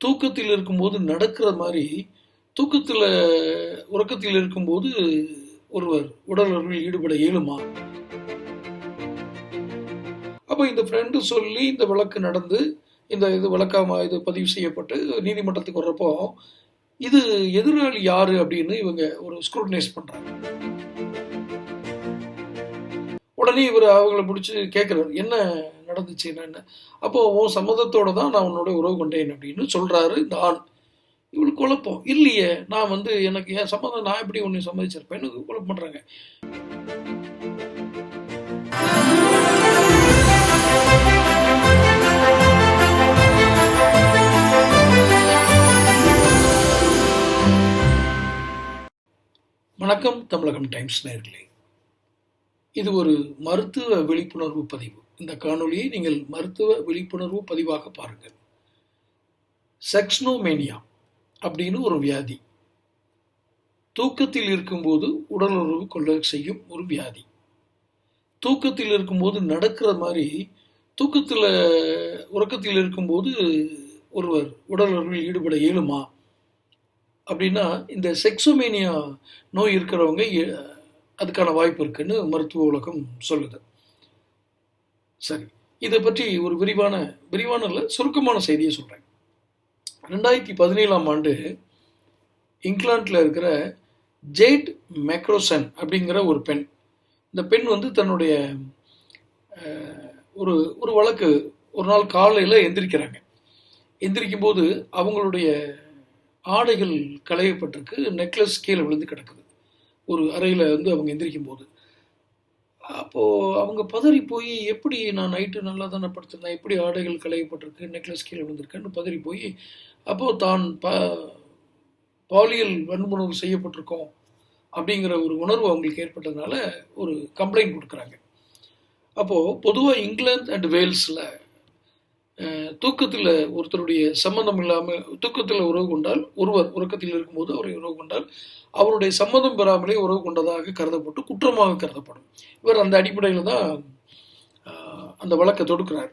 தூக்கத்தில் இருக்கும்போது நடக்கிற மாதிரி தூக்கத்தில் உறக்கத்தில் இருக்கும்போது ஒருவர் உடலுறவில் ஈடுபட இயலுமா? அப்போ இந்த ஃப்ரெண்டு சொல்லி இந்த வழக்கு நடந்து இந்த இது வழக்காம இது பதிவு செய்யப்பட்டு நீதிமன்றத்துக்கு வர்றப்போ இது எதிராளி யாரு அப்படின்னு இவங்க ஒரு ஸ்க்ரூட்டனைஸ் பண்ணுறாங்க உடனே இவர் அவங்கள பிடிச்சி கேட்குறாரு என்ன நடந்துச்சு என்னென்ன. அப்போ உன் சம்மதத்தோடு தான் நான் உன்னோட உறவு கொண்டேன் அப்படின்னு சொல்கிறாரு இந்த ஆண் இவளுக்கு குழப்பம். இல்லையே நான் வந்து எனக்கு என் சம்மதம் நான் எப்படி உன்னை எனக்கு குழப்பம் பண்ணுறாங்க வணக்கம் தமிழகம் டைம்ஸ் நேர்களே. இது ஒரு மருத்துவ விழிப்புணர்வு பதிவு. இந்த காணொளியை நீங்கள் மருத்துவ விழிப்புணர்வு பதிவாக பாருங்கள். செக்ஸ்னோமேனியா அப்படின்னு ஒரு வியாதி. தூக்கத்தில் இருக்கும்போது உடலுறவு கொள்ள செய்யும் ஒரு வியாதி. தூக்கத்தில் இருக்கும்போது நடக்கிற மாதிரி தூக்கத்தில் உறக்கத்தில் இருக்கும்போது ஒருவர் உடலுறவில் ஈடுபட இயலுமா? அப்படின்னா இந்த செக்ஸோமேனியா நோய் இருக்கிறவங்க அதுக்கான வாய்ப்பு இருக்குன்னு மருத்துவ உலகம் சொல்லுது. சரி. இதை பற்றி ஒரு விரிவான விரிவான இல்லை சுருக்கமான செய்தியை சொல்கிறேன் ரெண்டாயிரத்தி பதினேழாம் ஆண்டு இங்கிலாந்தில் இருக்கிற ஜெய்ட் மேக்ரோசன் அப்படிங்கிற ஒரு பெண். இந்த பெண் வந்து தன்னுடைய ஒரு ஒரு வழக்கு ஒரு நாள் காலையில் எந்திரிக்கிறாங்க. எந்திரிக்கும் போது அவங்களுடைய ஆடைகள் களையப்பட்டிருக்கு நெக்லஸ் கீழே விழுந்து கிடக்குது. ஒரு அறையில் வந்து அவங்க எந்திரிக்கும் போது அப்போது அவங்க பதறி போய் எப்படி நான் நைட்டு நல்லா தானே படுத்திருந்தேன்? எப்படி ஆடைகள் களையப்பட்டிருக்கு நெக்லஸ் கீழே விழுந்திருக்கேன்னு பதறி போய் அப்போது தான் ப பாலியல் வன்முணர்வு செய்யப்பட்டிருக்கோம் அப்படிங்கிற ஒரு உணர்வு அவங்களுக்கு ஏற்பட்டதுனால ஒரு கம்ப்ளைண்ட் கொடுக்குறாங்க. அப்போது பொதுவாக இங்கிலாந்து அண்ட் வேல்ஸில் தூக்கத்தில் ஒருத்தருடைய சம்மந்தம் இல்லாமல் தூக்கத்தில் உறவு கொண்டால் ஒருவர் உறக்கத்தில் இருக்கும்போது அவரை உறவு கொண்டால் அவருடைய சம்மதம் பெறாமலே உறவு கொண்டதாக கருதப்பட்டு குற்றமாக கருதப்படும். இவர் அந்த அடிப்படையில் தான் அந்த வழக்கை தொடுக்கிறார்.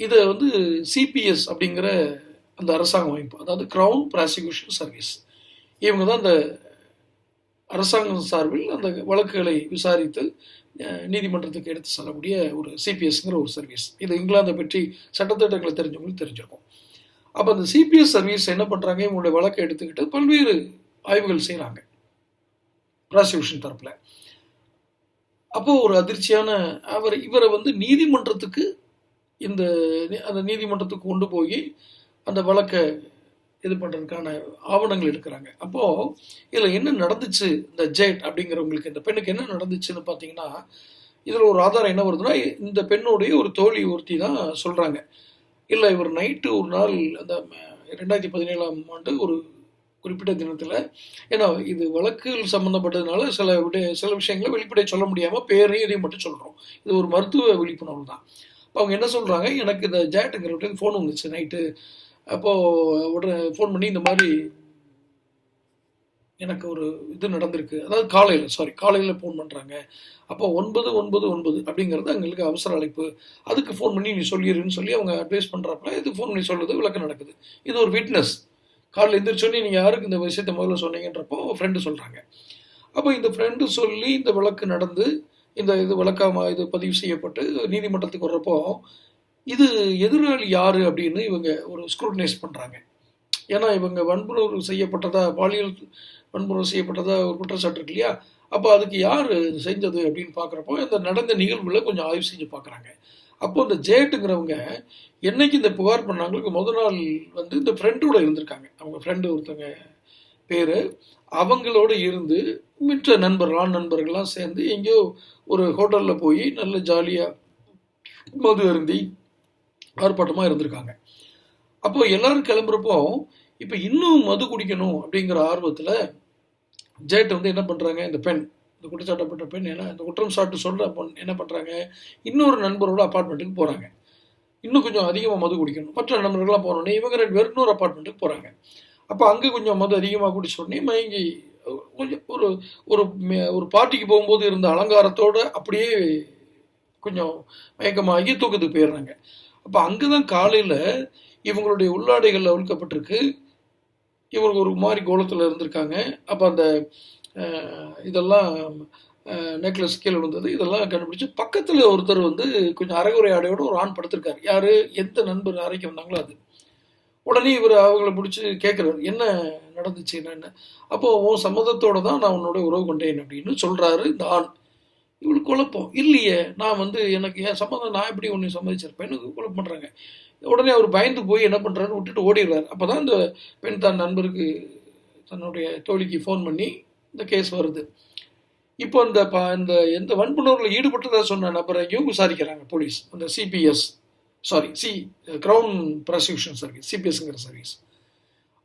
இதை வந்து சிபிஎஸ் அப்படிங்கிற அந்த அரசாங்க அமைப்பு அதாவது க்ரௌன் ப்ராசிக்யூஷன் சர்வீஸ் இவங்க தான் அந்த அரசாங்கம் சார்பில் அந்த வழக்குகளை விசாரித்து நீதிமன்றத்துக்கு எடுத்து செல்லக்கூடிய ஒரு சிபிஎஸ்ங்கிற ஒரு சர்வீஸ் இது இங்கிலாந்தை பற்றி சட்டத்திட்டங்களை தெரிஞ்சவங்களுக்கு தெரிஞ்சிருக்கும். அப்போ அந்த சிபிஎஸ் சர்வீஸ் என்ன பண்ணுறாங்க இவங்களுடைய வழக்கை எடுத்துக்கிட்டு பல்வேறு ஆய்வுகள் செய்கிறாங்க ப்ராசிக்யூஷன் தரப்பில். அப்போ ஒரு அதிர்ச்சியான அவர் இவரை வந்து நீதிமன்றத்துக்கு இந்த அந்த நீதிமன்றத்துக்கு கொண்டு போய் அந்த வழக்கை இது பண்ணுறதுக்கான ஆவணங்கள் எடுக்கிறாங்க. அப்போது இதில் என்ன நடந்துச்சு இந்த ஜெட் அப்படிங்கிறவங்களுக்கு இந்த பெண்ணுக்கு என்ன நடந்துச்சுன்னு பார்த்தீங்கன்னா இதில் ஒரு ஆதாரம் என்ன வருதுன்னா இந்த பெண்ணுடைய ஒரு தோழி ஒருத்தி தான் சொல்கிறாங்க இல்லை இவர் நைட்டு ஒரு நாள் அந்த ரெண்டாயிரத்தி பதினேழாம் ஆண்டு ஒரு குறிப்பிட்ட தினத்தில் ஏன்னா இது வழக்குகள் சம்மந்தப்பட்டதுனால சில விட சில விஷயங்களை வெளிப்படைய சொல்ல முடியாமல் பேரையும் இதையும் மட்டும் சொல்கிறோம் இது ஒரு மருத்துவ விழிப்புணர்வு தான். அவங்க என்ன சொல்கிறாங்க எனக்கு இந்த ஜேட்டுங்கிறவங்க ஃபோன் வந்துச்சு நைட்டு. அப்போது உடனே ஃபோன் பண்ணி இந்த மாதிரி எனக்கு ஒரு இது நடந்திருக்கு. அதாவது காலையில் சாரி காலையில் ஃபோன் பண்ணுறாங்க அப்போ ஒன்பது ஒன்பது ஒன்பது அப்படிங்கிறது எங்களுக்கு அவசர அழைப்பு. அதுக்கு ஃபோன் பண்ணி நீ சொல்லிடுன்னு சொல்லி அவங்க அட்வைஸ் பண்ணுறாப்புல இது ஃபோன் பண்ணி சொல்கிறது விளக்கம் நடக்குது. இது ஒரு விட்னஸ் காலையில் எந்திரிச்சோடனே நீங்கள் யாருக்கு இந்த விஷயத்தை முதல்ல சொன்னீங்கன்றப்போ ஃப்ரெண்டு சொல்கிறாங்க அப்போ இந்த ஃப்ரெண்டு சொல்லி இந்த விளக்கு நடந்து இந்த இது விளக்காம இது பதிவு செய்யப்பட்டு நீதிமன்றத்துக்கு வர்றப்போ இது எதிராளி யார் அப்படின்னு இவங்க ஒரு ஸ்க்ரூட்னைஸ் பண்ணுறாங்க ஏன்னா இவங்க வன்புணர்வு செய்யப்பட்டதா பாலியல் வன்புணர்வு செய்யப்பட்டதா ஒரு குற்றச்சாட்டு இருக்கு இல்லையா? அப்போ அதுக்கு யார் இது செஞ்சது அப்படின்னு பார்க்குறப்போ இந்த நடந்த நிகழ்வுகளை கொஞ்சம் ஆய்வு செஞ்சு பார்க்குறாங்க அப்போ இந்த ஜேட்டுங்கிறவங்க என்னைக்கு இந்த புகார் பண்ணாங்களுக்கு முத நாள் வந்து இந்த ஃப்ரெண்டோட இருந்திருக்காங்க. அவங்க ஃப்ரெண்டு ஒருத்தங்க பேர். அவங்களோட இருந்து மிற்ற நண்பர்கள் ஆண் நண்பர்கள்லாம் சேர்ந்து எங்கேயோ ஒரு ஹோட்டலில் போய் நல்ல ஜாலியாக மது அருந்தி ஆர்ப்பாட்டமாக இருந்திருக்காங்க. அப்போ எல்லாரும் கிளம்புறப்போ இப்போ இன்னும் மது குடிக்கணும் அப்படிங்கிற ஆர்வத்தில் ஜெயட் வந்து என்ன பண்ணுறாங்க இந்த பெண் இந்த குற்றச்சாட்டப்பட்ட பெண் என்ன இந்த குற்றம் சாட்டு சொல்கிற பொண் என்ன பண்ணுறாங்க இன்னொரு நண்பரோட அப்பார்ட்மெண்ட்டுக்கு போகிறாங்க இன்னும் கொஞ்சம் அதிகமாக மது குடிக்கணும். மற்ற நண்பர்கள்லாம் போனோடனே இவங்க ரெண்டு பேர் இன்னொரு அப்பார்ட்மெண்ட்டுக்கு போகிறாங்க அப்போ அங்கே கொஞ்சம் மது அதிகமாக குடிச்ச உடனே மயங்கி கொஞ்சம் ஒரு ஒரு ஒரு பார்ட்டிக்கு போகும்போது இருந்த அலங்காரத்தோடு அப்படியே கொஞ்சம் மயக்கமாகி தூக்கத்துக்கு போயிடுறாங்க. அப்போ அங்கே தான் காலையில் இவங்களுடைய உள்ளாடைகள் அவிழ்க்கப்பட்டிருக்கு இவங்க ஒரு மாதிரி கோலத்தில் இருந்திருக்காங்க. அப்போ அந்த இதெல்லாம் நெக்லஸ் கீழே விழுந்தது. இதெல்லாம் கண்டுபிடிச்சு பக்கத்தில் ஒருத்தர் வந்து கொஞ்சம் அரைகுறை ஆடையோடு ஒரு ஆண் படுத்திருக்காரு. யார்? எந்த நண்பர் அறைக்கு வந்தாங்களோ அது. உடனே இவர் அவங்கள பிடிச்சி கேட்குறாரு என்ன நடந்துச்சு? என்னென்ன? அப்போ உன் சம்மதத்தோடு தான் நான் உன்னோட உறவு கொண்டேன் அப்படின்னு சொல்கிறாரு இந்த ஆண். இவளுக்கு குழப்பம். இல்லையே நான் வந்து எனக்கு என் சம்மந்தம் நான் எப்படி உன்னை சம்மதிச்சிருப்பேன்? எனக்கு குழப்பம் பண்ணுறாங்க உடனே அவர் பயந்து போய் என்ன பண்ணுறாரு விட்டுட்டு ஓடிடுறாரு. அப்போ தான் இந்த பெண் தான் நண்பருக்கு தன்னுடைய தோழிக்கு ஃபோன் பண்ணி இந்த கேஸ் வருது. இப்போ இந்த ப இந்த எந்த வன்புணர்வில் ஈடுபட்டதாக சொன்ன நபரையும் விசாரிக்கிறாங்க போலீஸ் அந்த CPS sorry C crown prosecution service சிபிஎஸ்ங்கிற service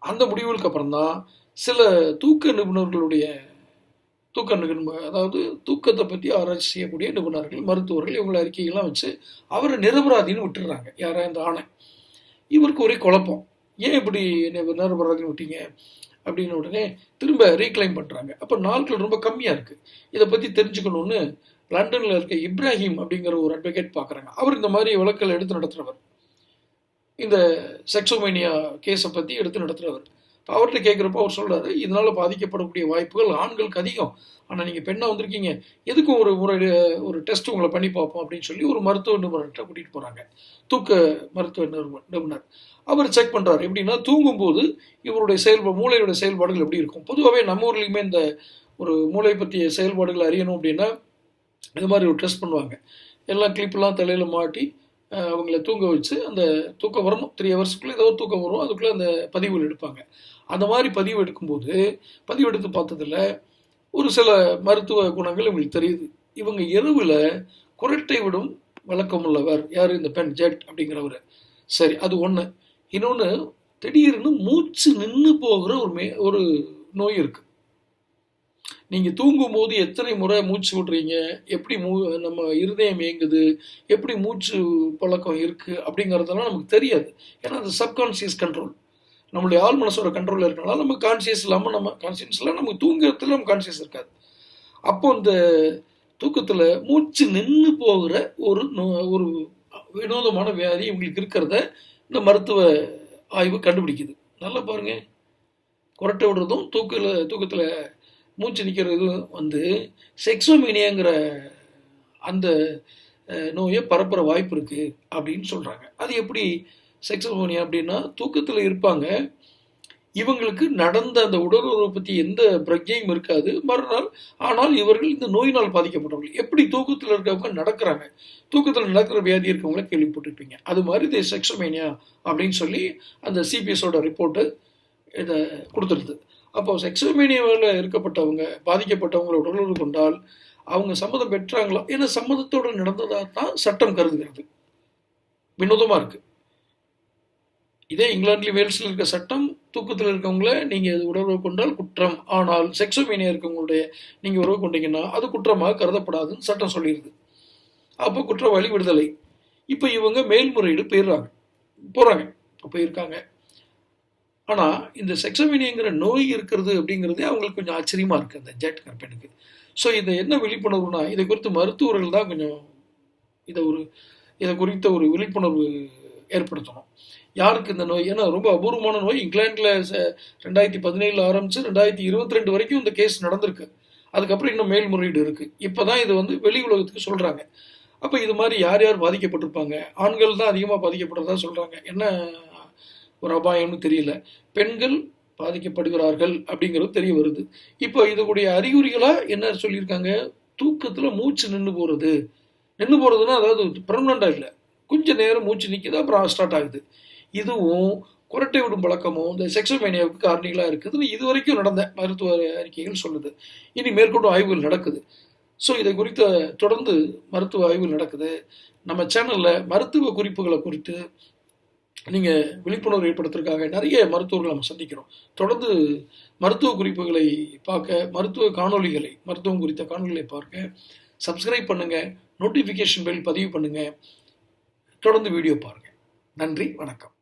அந்த முடிவுகளுக்கு அப்புறம் தான் சில தூக்க நிபுணர்களுடைய தூக்க நிபுணர் அதாவது தூக்கத்தை பற்றி ஆராய்ச்சி செய்யக்கூடிய நிபுணர்கள் மருத்துவர்கள் இவங்களை அறிக்கைகள்லாம் வச்சு அவரை நிரபராதின்னு விட்டுடுறாங்க. யாரா இந்த ஆணை? இவருக்கு ஒரே குழப்பம். ஏன் இப்படி நிரபராதின்னு விட்டீங்க? அப்படின்னு உடனே திரும்ப ரீக்ளைம் பண்ணுறாங்க அப்போ நாட்கள் ரொம்ப கம்மியாக இருக்குது இதை பற்றி தெரிஞ்சுக்கணும்னு லண்டனில் இருக்க இப்ராஹிம் அப்படிங்கிற ஒரு அட்வொகேட் பார்க்குறாங்க அவர் இந்த மாதிரி வழக்கில் எடுத்து நடத்துகிறவர் இந்த செக்ஸோமேனியா கேஸை பற்றி எடுத்து நடத்துகிறவர் அவர்கிட்ட கேட்குறப்போ அவர் சொல்கிறாரு இதனால் பாதிக்கப்படக்கூடிய வாய்ப்புகள் ஆண்களுக்கு அதிகம். ஆனால் நீங்கள் பெண்ணாக வந்திருக்கீங்க எதுக்கும் ஒரு முறை ஒரு டெஸ்ட் உங்களை பண்ணி பார்ப்போம் அப்படின்னு சொல்லி ஒரு மருத்துவ நிபுணர்கிட்ட கூட்டிகிட்டு போகிறாங்க தூக்க மருத்துவ நிபுணர் அவர் செக் பண்ணுறாரு எப்படின்னா தூங்கும்போது இவருடைய செயல்பா மூளையோட செயல்பாடுகள் எப்படி இருக்கும்? பொதுவாகவே நம்ம ஊர்லேயுமே இந்த ஒரு மூளை பற்றிய செயல்பாடுகள் அறியணும் அப்படின்னா இது மாதிரி ஒரு டெஸ்ட் பண்ணுவாங்க. எல்லாம் கிளிப்லாம் தலையில் மாட்டி அவங்கள தூங்க வச்சு அந்த தூக்கம் வரணும். த்ரீ ஹவர்ஸ்க்குள்ளே ஏதோ தூக்கம் வரும். அதுக்குள்ளே அந்த பதிவுகள் எடுப்பாங்க. அந்த மாதிரி பதிவு எடுக்கும்போது பதிவு எடுத்து பார்த்ததுல ஒரு சில மருத்துவ குணங்கள் இவங்களுக்கு தெரியுது. இவங்க இரவில் குரட்டை விடும் வழக்கமுள்ளவர் யார்? இந்த பெண் ஜெட் அப்படிங்கிறவர். சரி அது ஒன்று இன்னொன்று திடீர்னு மூச்சு நின்று போகிற ஒரு மே ஒரு நோய் இருக்குது நீங்கள் தூங்கும்போது எத்தனை முறை மூச்சு விடுறீங்க? எப்படி மூ நம்ம இருதயம் இயங்குது? எப்படி மூச்சு பழக்கம் இருக்குது அப்படிங்கிறதெல்லாம் நமக்கு தெரியாது. ஏன்னா அது சப்கான்சியஸ் கண்ட்ரோல் நம்மளுடைய ஆள் மனசோட கண்ட்ரோலில் இருக்கனால நம்ம கான்சியஸ் இல்லாமல் நம்ம கான்சியஸ் நமக்கு தூங்குறதுல நம்ம கான்சியஸ் இருக்காது. அப்போ இந்த தூக்கத்தில் மூச்சு நின்று போகிற ஒரு நோ- ஒரு வினோதமான வியாதி இவங்களுக்கு இருக்கிறத இந்த மருத்துவ ஆய்வு கண்டுபிடிக்குது. நல்லா பாருங்கள் குரட்டை விடுறதும் தூக்கில் தூக்கத்தில் மூச்சு நிற்கிறதும் வந்து செக்ஸோமீனியாங்கிற அந்த நோயை பரப்புகிற வாய்ப்பு இருக்குது அப்படின்னு சொல்கிறாங்க அது எப்படி செக்ஸோமோனியா அப்படின்னா தூக்கத்தில் இருப்பாங்க. இவங்களுக்கு நடந்த அந்த உடல் உடலுறவை பற்றி எந்த பிரஜையும் இருக்காது. மறுநாள் ஆனால் இவர்கள் இந்த நோயினால் பாதிக்கப்பட்டவர்கள். எப்படி தூக்கத்தில் இருக்கவங்க நடக்கிறாங்க? தூக்கத்தில் நடக்கிற வியாதி இருக்கவங்கள கேள்விப்பட்டிருப்பீங்க. அது மாதிரி இது செக்ஸோமேனியா அப்படின்னு சொல்லி அந்த சிபிஎஸோட ரிப்போர்ட்டு இதை கொடுத்துருது அப்போ செக்ஸோமீனியாவில் இருக்கப்பட்டவங்க பாதிக்கப்பட்டவங்களோட உடலுறவு கொண்டால் அவங்க சம்மதம் பெற்றாங்களா? ஏன்னா சம்மதத்தோட நடந்ததாக தான் சட்டம் கருதுகிறது. வினோதமாக இருக்கு. இதே இங்கிலாந்துலேயும் வேல்ஸில் இருக்க சட்டம் தூக்கத்தில் இருக்கவங்கள நீங்கள் உறவு கொண்டால் குற்றம். ஆனால் செக்ஸோமீனியா இருக்கவங்களுடைய நீங்கள் உறவு கொண்டீங்கன்னா அது குற்றமாக கருதப்படாதுன்னு சட்டம் சொல்லிடுது அப்போ குற்றவாளி விடுதலை. இப்போ இவங்க மேல்முறையீடு போயிடுறாங்க போகிறாங்க போயிருக்காங்க. ஆனால் இந்த செக்ஸமினிங்கிற நோய் இருக்கிறது அப்படிங்கிறதே அவங்களுக்கு கொஞ்சம் ஆச்சரியமாக இருக்குது அந்த ஜெட் கம்பெனிக்கு ஸோ இதை என்ன விழிப்புணர்வுனா இதை குறித்து மருத்துவர்கள் தான் கொஞ்சம் இதை ஒரு இதை குறித்த ஒரு விழிப்புணர்வு ஏற்படுத்தணும். யாருக்கு இந்த நோய்? ஏன்னா ரொம்ப அபூர்வமான நோய். இங்கிலாண்டில் ரெண்டாயிரத்தி பதினேழில் ஆரம்பித்து ரெண்டாயிரத்தி இருபத்தி ரெண்டு வரைக்கும் இந்த கேஸ் நடந்திருக்கு. அதுக்கப்புறம் இன்னும் மேல்முறையீடு இருக்குது இப்போ தான் இது வந்து வெளி உலகத்துக்கு சொல்கிறாங்க அப்போ இது மாதிரி யார் யார் பாதிக்கப்பட்டிருப்பாங்க? ஆண்கள் தான் அதிகமாக பாதிக்கப்படுறதா சொல்கிறாங்க என்ன ஒரு அபாயம்னு தெரியல. பெண்கள் பாதிக்கப்படுகிறார்கள் அப்படிங்கிறது தெரிய வருது. இப்போ இதனுடைய அறிகுறிகளாக என்ன சொல்லியிருக்காங்க? தூக்கத்தில் மூச்சு நின்று போகிறது நின்று போகிறதுனா அதாவது பெர்மனண்டாக இல்லை. கொஞ்சம் நேரம் மூச்சு நிற்கிது அப்புறம் ஸ்டார்ட் ஆகுது. இதுவும் குரட்டை விடும் பழக்கமும் இந்த செக்ஸோமேனியாவுக்கு காரணிகளாக இருக்குதுன்னு இது வரைக்கும் நடந்த மருத்துவ அறிக்கைகள் சொல்லுது. இனி மேற்கொண்டு ஆய்வுகள் நடக்குது. ஸோ இதை குறித்த தொடர்ந்து மருத்துவ ஆய்வுகள் நடக்குது. நம்ம சேனலில் மருத்துவ குறிப்புகளை குறித்து நீங்கள் விழிப்புணர்வு ஏற்படுத்துறதுக்காக நிறைய மருத்துவர்கள் நம்ம சந்திக்கிறோம். தொடர்ந்து மருத்துவ குறிப்புகளை பார்க்க மருத்துவ காணொளிகளை மருத்துவம் குறித்த காணொலிகளை பார்க்க சப்ஸ்கிரைப் பண்ணுங்கள் நோட்டிஃபிகேஷன் பெல் பதிவு பண்ணுங்கள் தொடர்ந்து வீடியோ பாருங்கள் நன்றி வணக்கம்.